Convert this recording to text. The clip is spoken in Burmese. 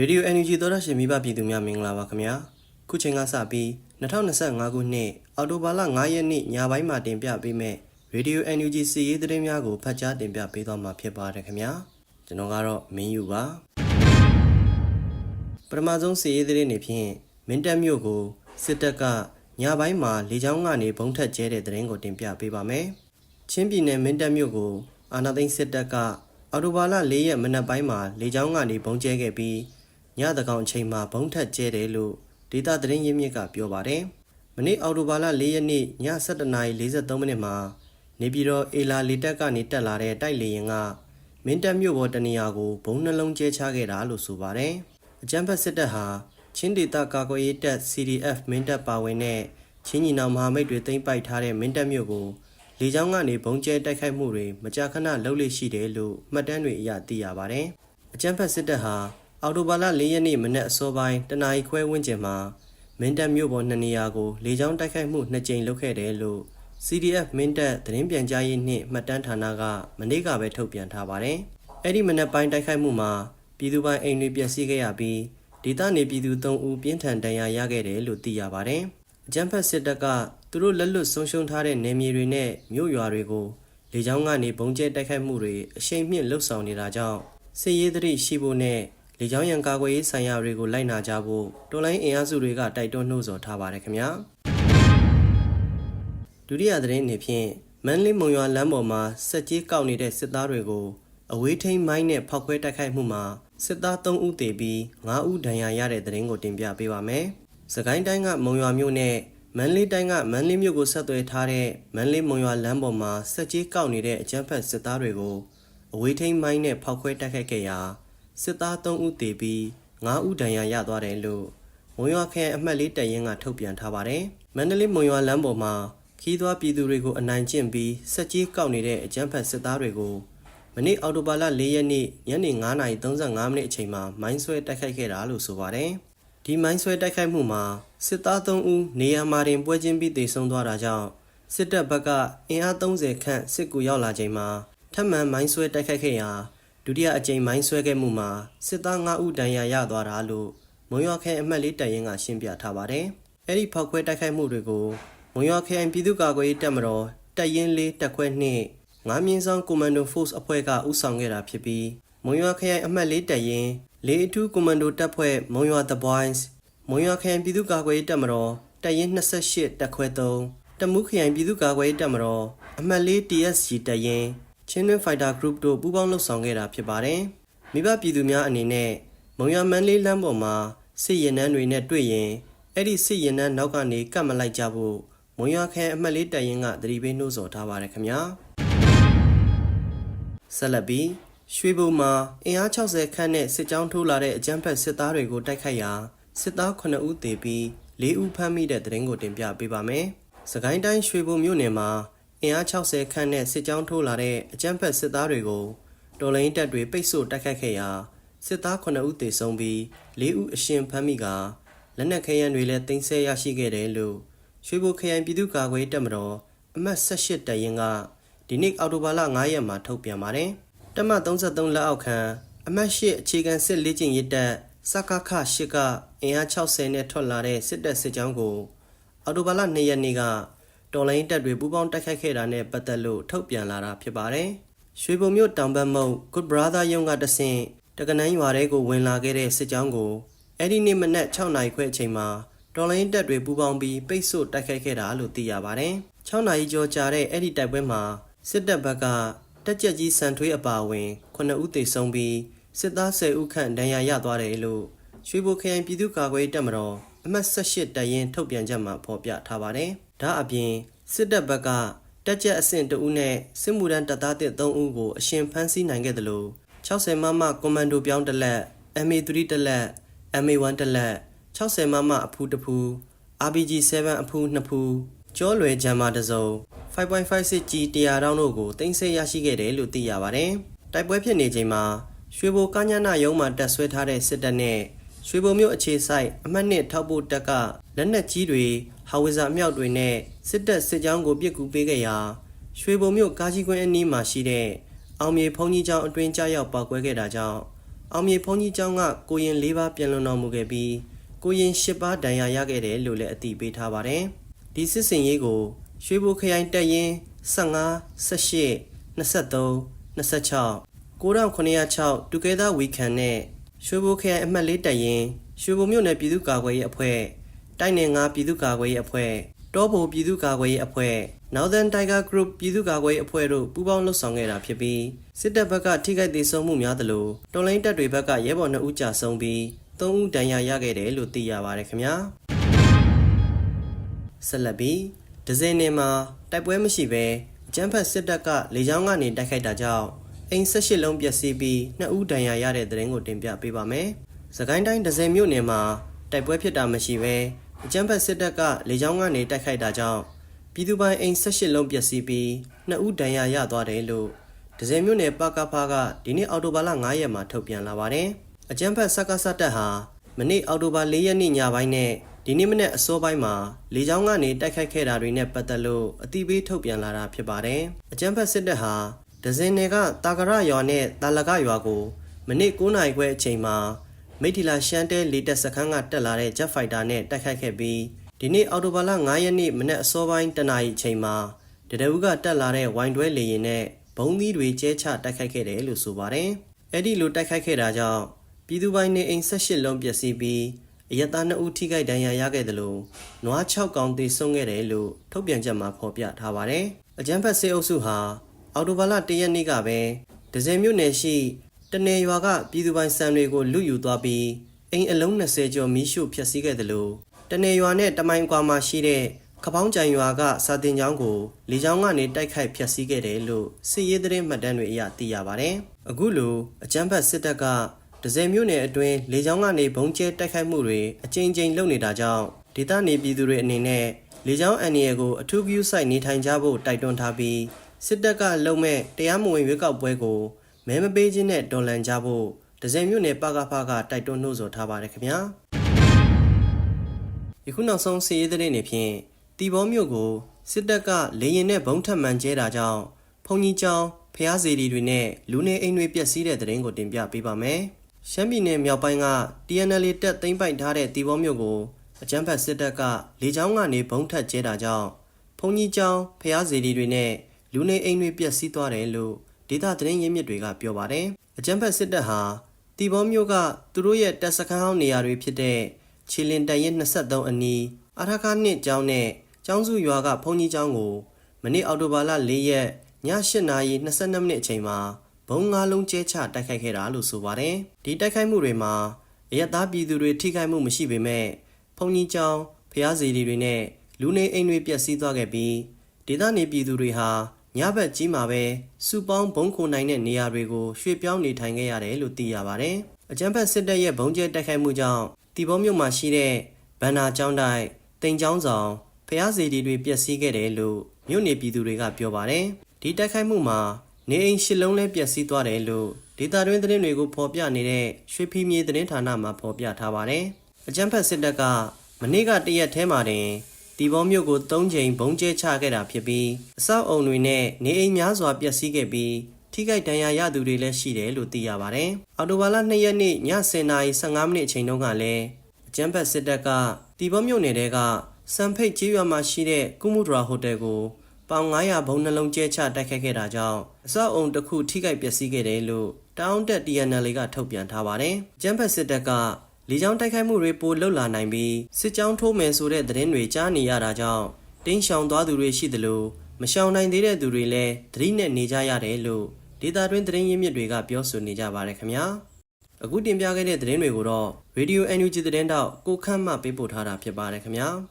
ရေဒီယို NUG သောရရှင်မိဘပြည်သူများမင်္ဂလာပါခင်ဗျာခုချိန်ကစပြီး2025ခုနှစ်အောက်တိုဘာလ9ရက်နေ့ညပိုင်းမှာတင်ပြပေးမယ့်ရေဒီယို NUG စီးရီးသတင်းများကိုဖတ်ကြားတင်ပြပေးသွားမှာဖြစ်ပါတယ်ခင်ဗျာကျွန်တော်ကတော့မင်းယူပါပထမဆုံးစီးရီးသတင်းတွေဖြင့်မင်းတပ်မြို့ကိုစစ်တပ်ကညပိုင်းမှာလေကြောင်းကနေဘုံထက်ကျဲတဲ့သတင်းကိုတင်ပြပေးပါမယ်ချင်းပြည်နယ်မင်းတပ်မြို့ကိုအာနာသိန်းစစ်တပ်ကအော်တိုဘာလ၄ရက်မနက်ပိုင်းမှာလေကြောင်းကနေဘုံကျဲခဲ့ပြီး ညတကောင်အချိန်မှာဘုံထက်ကျဲတယ်လို့ဒေတာသတင်းရင်းမြစ်ကပြောပါတယ်။မနေ့အော်တိုဘာလ၄ရက်နေ့ည7:43မိနစ်မှာနေပြည်တော်အေလာလီတက်ကနေတက်လာတဲ့တိုက်လေယာဉ်ကမင်းတပ်မြို့ပေါ်တနေရာကိုဘုံနှလုံးကျဲချခဲ့တာလို့ဆိုပါတယ်။အကြမ်းဖက်စစ်တပ်ဟာချင်းဒေတာကာကွယ်ရေးတပ် CDF မင်းတပ်ပါဝင်တဲ့ချင်းညီနောင်မဟာမိတ်တွေသိမ်းပိုက်ထားတဲ့မင်းတပ်မြို့ကိုလေကြောင်းကနေဘုံကျဲတိုက်ခိုက်မှုတွေမကြာခဏလှုပ်လေရှိတယ်လို့မှတ်တမ်းတွေအရသိရပါတယ်။အကြမ်းဖက်စစ်တပ်ဟာ အော်တိုဘာလ၄ရက်နေ့မနက်အစောပိုင်းတနာရီခွဲဝန်းကျင်မှာမင်းတပ်မြို့ပေါ်နှစ်နေရာကိုလေကြောင်းတိုက်ခိုက်မှုနှစ်ကြိမ်လုပ်ခဲ့တယ်လို့ CDF မင်းတပ်သတင်းပြန်ကြားရေးနှင့်မှတ်တမ်းဌာနကမနေ့ကပဲထုတ်ပြန်ထားပါတယ်။အဲ့ဒီမနက်ပိုင်းတိုက်ခိုက်မှုမှာပြည်သူပိုင်အိမ်တွေပျက်စီးခဲ့ရပြီးဒေသနေပြည်သူ၃ဦးပြင်းထန်ဒဏ်ရာရခဲ့တယ်လို့သိရပါတယ်။အကြမ်းဖက်စစ်တပ်ကသူတို့လက်လွတ်ဆုံးရှုံးထားတဲ့နေမြေတွေနဲ့မြို့ရွာတွေကိုလေကြောင်းကနေဘုံကျဲတိုက်ခိုက်မှုတွေအရှိန်မြင့်လှုပ်ဆောင်နေတာကြောင့်စစ်ရေးသတိရှိဖို့နဲ့ လေကြောင်းရန်ကာကွယ်ရေးဆိုင်ရာတွေကိုလိုက်နာကြဖို့တော်လိုင်းအင်အားစုတွေကတိုက်တွန်းနှိုးဆော်ထားပါတယ်ခင်ဗျာဒုတိယသတင်းအနေဖြင့်မန်လေးမုံရွာလမ်းပေါ်မှာစက်ကြီးကောက်နေတဲ့စစ်သားတွေကိုအဝေးထိန်မိုင်းနဲ့ဖောက်ခွဲတိုက်ခိုက်မှုမှာစစ်သား3ဦးသေပြီး9ဦးဒဏ်ရာရတဲ့သတင်းကိုတင်ပြပေးပါမယ်။စကိုင်းတိုင်းကမုံရွာမြို့နဲ့မန်လေးတိုင်းကမန်လေးမြို့ကိုဆက်သွယ်ထားတဲ့မန်လေးမုံရွာလမ်းပေါ်မှာစက်ကြီးကောက်နေတဲ့အကြမ်းဖက်စစ်သားတွေကိုအဝေးထိန်မိုင်းနဲ့ဖောက်ခွဲတိုက်ခိုက်ခဲ့ရာ စစ်သား3ဦးသေပြီး9ဦးဒဏ်ရာရသွားတယ်လို့မုံရွာခရိုင်အမှတ်လေးတပ်ရင်းကထုတ်ပြန်ထားပါတယ်။မန္တလေးမုံရွာလမ်းပေါ်မှာခီးသွွားပြည်သူတွေကိုအနိုင်ကျင့်ပြီးစက်ကြီးကောက်နေတဲ့အကြမ်းဖက်စစ်သားတွေကိုမနေ့အောက်တိုဘာလ၄ရက်နေ့ညနေ9:35မိနစ်အချိန်မှာမိုင်းဆွဲတိုက်ခိုက်ခဲ့တာလို့ဆိုပါတယ်။ဒီမိုင်းဆွဲတိုက်ခိုက်မှုမှာစစ်သား3ဦးနေရာမှာတင်ပွဲချင်းပြီးတေဆုံးသွားတာကြောင့်စစ်တပ်ဘက်ကအင်အား30ခန့်စစ်ကူရောက်လာချိန်မှာထပ်မံမိုင်းဆွဲတိုက်ခိုက်ခဲ့ရာ ဒုတိယအကြိမ်မိုင်းဆွဲခဲ့မှုမှာစစ်သား9ဦးဒဏ်ရာရသွားတာလို့မုံရွာခရိုင်အမှတ်လေးတပ်ရင်းကရှင်းပြထားပါတယ်။အဲ့ဒီဖောက်ခွဲတိုက်ခိုက်မှုတွေကိုမုံရွာခရိုင်ပြည်သူ့ကာကွယ်ရေးတပ်မတော်တပ်ရင်းလေးတပ်ခွဲနှင့်ငါးမြင်းဆောင်ကွန်မန်ဒိုဖို့စ်အဖွဲ့ကဦးဆောင်ခဲ့တာဖြစ်ပြီးမုံရွာခရိုင်အမှတ်လေးတပ်ရင်းလေးအထူးကွန်မန်ဒိုတပ်ဖွဲ့မုံရွာ The Boys မုံရွာခရိုင်ပြည်သူ့ကာကွယ်ရေးတပ်မတော်တပ်ရင်း28တပ်ခွဲ3တမူးခရိုင်ပြည်သူ့ကာကွယ်ရေးတပ်မတော်အမှတ်လေး TSG တပ်ရင်း ချင်းတွင်းဖိုက်တာဂရုတို့ပူးပေါင်းလှုပ်ဆောင်ခဲ့တာဖြစ်ပါတယ်။မိဘပြည်သူများအနေနဲ့မုံရွာမန်းလေးလမ်းပေါ်မှာစစ်ရင်နှန်းတွေနဲ့တွေ့ရင်အဲ့ဒီစစ်ရင်နှန်းနောက်ကနေကတ်မလိုက်ကြဖို့မုံရွာခရိုင်အမှတ်လေးတပ်ရင်းကသတိပေးနှိုးဆော်ထားပါတယ်ခင်ဗျာ။ဆက်လက်ပြီးရွှေဘုံမှာအင်အား60ခန့်နဲ့စစ်ကြောင်းထိုးလာတဲ့အကြမ်းဖက်စစ်သားတွေကိုတိုက်ခိုက်ရာစစ်သား9ဦးသေပြီး4ဦးဖမ်းမိတဲ့တဲ့ရင်ကိုတင်ပြပေးပါမယ်။စကိုင်းတိုင်းရွှေဘုံမြို့နယ်မှာ အင်အား60ခန့်နဲ့စစ်ကြောင်းထိုးလာတဲ့အကြမ်းဖက်စစ်သားတွေကိုတော်လိုင်းတပ်တွေပိတ်ဆို့တိုက်ခိုက်ခဲ့ရာစစ်သား9ဦးသေဆုံးပြီး4ဦးအရှင်ဖမ်းမိကလက်နက်ခဲယမ်းတွေလည်းတင်ဆက်ရရှိခဲ့တယ်လို့ရွှေဘိုခရိုင်ပြည်သူ့ကာကွယ်တပ်မတော်အမှတ်18တပ်ရင်းကဒီနေ့အောက်တိုဘာလ9ရက်မှာထုတ်ပြန်ပါတယ်။တပ်မ33လက်အောက်ခံအမှတ်8အခြေခံစစ်လေ့ကျင့်ရေးတပ်စကခ8ကအင်အား60နဲ့ထွက်လာတဲ့စစ်တပ်စစ်ကြောင်းကိုအော်တိုဘာလ2ရက်နေ့က တော်လိုင်းတပ်တွေပူးပေါင်းတိုက်ခိုက်ခဲ့တာနဲ့ပတ်သက်လို့ထုတ်ပြန်လာတာဖြစ်ပါတယ်။ရွှေဘုံမြို့တောင်ဘက်မုတ် Good Brother ရုံးကတဆင့်တကနန်းရွာထဲကိုဝင်လာခဲ့တဲ့စစ်ကြောင်းကိုအဲ့ဒီနေ့မနက်6နာရီခွဲအချိန်မှာတော်လိုင်းတပ်တွေပူးပေါင်းပြီးပိတ်ဆို့တိုက်ခိုက်ခဲ့တာလို့သိရပါတယ်။6နာရီကျော်ကြာတဲ့အဲ့ဒီတိုက်ပွဲမှာစစ်တပ်ဘက်ကတက်ကြက်ကြီးစံထွေးအပါအဝင်9ဦးသေဆုံးပြီးစစ်သား10ဦးခန့်ဒဏ်ရာရသွားတယ်လို့ရွှေဘိုခရိုင်ပြည်သူ့ကာကွယ်ရေးတပ်မတော်အမှတ်18တပ်ရင်းထုတ်ပြန်ချက်မှာဖော်ပြထားပါတယ်။ ဒါအပြင်စစ်တပ်ဘက်ကတက်ကြက်အဆင့်2ဦးနဲ့စစ်မှုထမ်းတပ်သားတစ်3ဦးကိုအရှင်ဖမ်းဆီးနိုင်ခဲ့တယ်လို့60မမကွန်မန်ဒိုပြောင်းတစ်လက် MA3 တစ်လက် MA1 တစ်လက်60မမအဖူးတစ်ဖူး RPG7 အဖူး2ဖူးကျောလွယ်ဂျမ်မာတစ်စုံ 5.56 G 100တောင်းတို့ကိုတင်ဆက်ရရှိခဲ့တယ်လို့သိရပါတယ်။တိုက်ပွဲဖြစ်နေချိန်မှာရွှေဘိုကညနာရုံးမှာတက်ဆွဲထားတဲ့စစ်တပ်နဲ့ ရွှေဘုံမြို့အခြေဆိုင်အမှတ်နှစ်ထောက်ပို့တပ်ကလက်နက်ကြီးတွေဟာဝီဇာအမြောက်တွေနဲ့စစ်တပ်စစ်ကြောင်းကိုပစ်ကူပေးခဲ့ရာရွှေဘုံမြို့ကားကြီးကွင်းအနီးမှာရှိတဲ့အောင်မြေဖုန်ကြီးကျောင်းအတွင်းကြားရောက်ပောက်ကွဲခဲ့တာကြောင့်အောင်မြေဘုန်းကြီးကျောင်းကကိုရင်၄ပါးပြန်လွန်တော်မူခဲ့ပြီးကိုရင်၈ပါးဒဏ်ရာရခဲ့တယ်လို့လည်းအသိပေးထားပါတယ်။ဒီစစ်စင်ရေးကိုရွှေဘိုခရိုင်တပ်ရင်း15 18 23 26 9906 Together We Can နဲ့ ရွှေဘိုခရိုင်အမှတ်၄တပ်ရင်းရွှေဘိုမြို့နယ်ပြည်သူ့ကာကွယ်ရေးအဖွဲ့တိုက်နယ်၅ပြည်သူ့ကာကွယ်ရေးအဖွဲ့တောဘိုပြည်သူ့ကာကွယ်ရေးအဖွဲ့ Northern Tiger Group ပြည်သူ့ကာကွယ်ရေးအဖွဲ့တို့ပူးပေါင်းလှုပ်ဆောင်ခဲ့တာဖြစ်ပြီးစစ်တပ်ဘက်ကထိခိုက်ဒေဆုံးမှုများသလိုတော်လိုင်းတပ်တွေဘက်ကရဲဘော်2ဦးကြာဆုံးပြီး3ဦးဒဏ်ရာရခဲ့တယ်လို့သိရပါတယ်ခင်ဗျာဆက်လက်ပြီးဒဇယ်နယ်မှာတိုက်ပွဲမရှိဘဲအကြမ်းဖက်စစ်တပ်ကလေကြောင်းကနေတိုက်ခိုက်တာကြောင့် အိမ်18လုံးပျက်စီးပြီး2ဦးဒဏ်ရာရတဲ့တဲ့ရင်ကိုတင်ပြပေးပါမယ်။စကိုင်းတိုင်းဒဇယ်မြို့နယ်မှာတိုက်ပွဲဖြစ်တာမရှိဘဲအကြမ်းဖက်စစ်တပ်ကလေကြောင်းကနေတိုက်ခိုက်တာကြောင့်ပြည်သူပိုင်အိမ်18လုံးပျက်စီးပြီး2ဦးဒဏ်ရာရသွားတယ်လို့ဒဇယ်မြို့နယ်ပကဖာကဒီနေ့အော်တိုဘာလ9ရက်မှာထုတ်ပြန်လာပါတယ်။အကြမ်းဖက်စက္ကစတပ်ဟာမနေ့အော်တိုဘာ4ရက်နေ့ညပိုင်းနဲ့ဒီနေ့မနေ့အစောပိုင်းမှာလေကြောင်းကနေတိုက်ခိုက်ခဲ့တာတွေနဲ့ပတ်သက်လို့အတိပေးထုတ်ပြန်လာတာဖြစ်ပါတယ်။အကြမ်းဖက်စစ်တပ်ဟာ ဒဇင်နယ်ကတာကရရွာနဲ့တာလကရွာကိုမနေ့9နာရီခွဲအချိန်မှာမိထီလာရှမ်းတဲလေတက်စခန်းကတက်လာတဲ့ Jet Fighter နဲ့တိုက်ခိုက်ခဲ့ပြီးဒီနေ့အော်တိုဘာလ9ရက်နေ့မနေ့အစောပိုင်းတနာရီအချိန်မှာတရဝကတက်လာတဲ့ဝိုင်တွဲလေရင်နဲ့ဘုံသီးတွေကျဲချတိုက်ခိုက်ခဲ့တယ်လို့ဆိုပါတယ်။အဲ့ဒီလိုတိုက်ခိုက်ခဲ့တာကြောင့်ပြည်သူပိုင်းနေအိမ်18လုံးပျက်စီးပြီးအယက်သား2ဦးထိခိုက်ဒဏ်ရာရခဲ့တယ်လို့နွား6ကောင်သေဆုံးခဲ့တယ်လို့ထုတ်ပြန်ချက်မှာဖော်ပြထားပါတယ်။အကြမ်းဖက်စေအုပ်စုဟာ အော်တိုဘာလ1ရက်နေ့ကပဲဒဇယ်မြို့နယ်ရှိတနေရွာကပြည်သူပိုင်းစံတွေကိုလူယူသွားပြီးအိမ်အလုံး20ကျော်မီးရှို့ဖျက်ဆီးခဲ့တယ်လို့တနေရွာနဲ့တမိုင်ကွာမှာရှိတဲ့ခပောင်းကြံရွာကစာတင်ကျောင်းကိုလေကြောင်းကနေတိုက်ခိုက်ဖျက်ဆီးခဲ့တယ်လို့စစ်ရေးသတင်းမှတ်တမ်းတွေအရသိရပါတယ်။အခုလိုအကြမ်းဖက်စစ်တပ်ကဒဇယ်မြို့နယ်အတွင်းလေကြောင်းကနေဘုံကျဲတိုက်ခိုက်မှုတွေအကြိမ်ကြိမ်လုပ်နေတာကြောင့်ဒေသနေပြည်သူတွေအနေနဲ့လေကြောင်းအန္တရာယ်ကိုအထူးဂရုစိုက်နေထိုင်ကြဖို့တိုက်တွန်းထားပြီး စစ်တပ်ကလုံမဲ့တရားမဝင်ရွေးကောက်ပွဲကိုမဲမပေးခြင်းနဲ့တော်လှန်ကြဖို့ဒဇယ်မြို့နယ်ပကဖကတိုက်တွန်းနှိုးဆော်ထားပါတယ်ခင်ဗျာယခုနောက်ဆုံးစီးရေးတဲ့နေဖြင့်တီဘောမြို့ကိုစစ်တပ်ကလေရင်နဲ့ဘုံထပ်မှန်ကျဲတာကြောင့်ဖုန်ကြီးကျောင်းဖျားစီရီတွေနဲ့လူနေအိမ်တွေပျက်စီးတဲ့တဲ့ရင်ကိုတင်ပြပေးပါမယ်။ရှမ်းပြည်နယ်မြောက်ပိုင်းက TNL တက်သိမ်းပိုက်ထားတဲ့တီဘောမြို့ကိုအကြမ်းဖက်စစ်တပ်ကလေကြောင်းကနေဘုံထပ်ကျဲတာကြောင့်ဖုန်ကြီးကျောင်းဖျားစီရီတွေနဲ့ လူနေအိမ်တွေပျက်စီးသွားတယ်လို့ဒေသသတင်းရင်းမြစ်တွေကပြောပါတယ်။အကြမ်းဖက်စစ်တပ်ဟာတီဘောမြို့ကသူတို့ရဲ့တပ်စခန်းဟောင်းနေရာတွေဖြစ်တဲ့ချီလင်တန်ရင်23အနီးအထကားနှစ်ကျောင်းနဲ့ကျောင်းစုရွာကဘုန်းကြီးကျောင်းကိုမနေ့အောက်တိုဘာလ4ရက်ည8နာရီ22မိနစ်အချိန်မှာဘုံငါးလုံးကျဲချတိုက်ခိုက်ခဲ့တာလို့ဆိုပါတယ်။ဒီတိုက်ခိုက်မှုတွေမှာအရသားပြည်သူတွေထိခိုက်မှုမရှိပေမဲ့ဘုံကြီးကျောင်းဖျားစီတွေနဲ့လူနေအိမ်တွေပျက်စီးသွားခဲ့ပြီးဒေသနေပြည်သူတွေဟာ ညဘက်ကြီးမှာပဲစုပေါင်းဘုံခိုနိုင်တဲ့နေရာတွေကိုရွှေ့ပြောင်းနေထိုင်ခဲ့ရတယ်လို့သိရပါတယ်။အကြမ်းဖက်စစ်တပ်ရဲ့ဘုံကျဲတိုက်ခိုက်မှုကြောင့်တီဘောမြို့မှာရှိတဲ့ဗန္နာကျောင်းတိုက်တင်ကျောင်းဆောင်ဖျားစီတွေပျက်စီးခဲ့တယ်လို့မြို့နေပြည်သူတွေကပြောပါတယ်။ဒီတိုက်ခိုက်မှုမှာနေအိမ်ရှစ်လုံးလဲပျက်စီးသွားတယ်လို့ဒေတာတွင်းသတင်းတွေကိုဖော်ပြနေတဲ့ရွှေဖီမြေသတင်းဌာနမှဖော်ပြထားပါတယ်။အကြမ်းဖက်စစ်တပ်ကမနေ့ကတရက်ထဲမှာတင် တီဘောမြို့ကို၃ချိန်ဘုံကျဲချခဲ့တာဖြစ်ပြီးအဆောက်အုံတွေနဲ့နေအိမ်များစွာပျက်စီးခဲ့ပြီးထိခိုက်ဒဏ်ရာရသူတွေလည်းရှိတယ်လို့သိရပါတယ်။အော်တိုဘာလ2ရက်နေ့ည10:15မိနစ်အချိန်တုန်းကလည်းအကြမ်းဖက်စစ်တပ်ကတီဘောမြို့နယ်တဲကစံဖိတ်ကျေးရွာမှာရှိတဲ့ကုမှုဒရာဟိုတယ်ကိုပေါင်900ဘုံနှလုံးကျဲချတိုက်ခိုက်ခဲ့တာကြောင့်အဆောက်အုံတစ်ခုထိခိုက်ပျက်စီးခဲ့တယ်လို့တောင်းတက် TNL ကထုတ်ပြန်ထားပါတယ်။ကျန်းဖက်စစ်တပ်က လေကြောင်းတိုက်ခိုက်မှုတွေပိုလှုပ်လာနိုင်ပြီးစစ်ကြောင်းထိုးမယ်ဆိုတဲ့သတင်းတွေကြားနေရတာကြောင့်တင်းရှောင်သွားသူတွေရှိသလိုမရှောင်နိုင်သေးတဲ့သူတွေလည်းသတိနဲ့နေကြရတယ်လို့ဒေတာတွင်းသတင်းရင်းမြစ်တွေကပြောဆိုနေကြပါတယ်ခင်ဗျာ။အခုတင်ပြခဲ့တဲ့သတင်းတွေကိုတော့ Radio NUG သတင်းတောက်ကိုခန့်မှပေးပို့ထားတာဖြစ်ပါတယ်ခင်ဗျာ။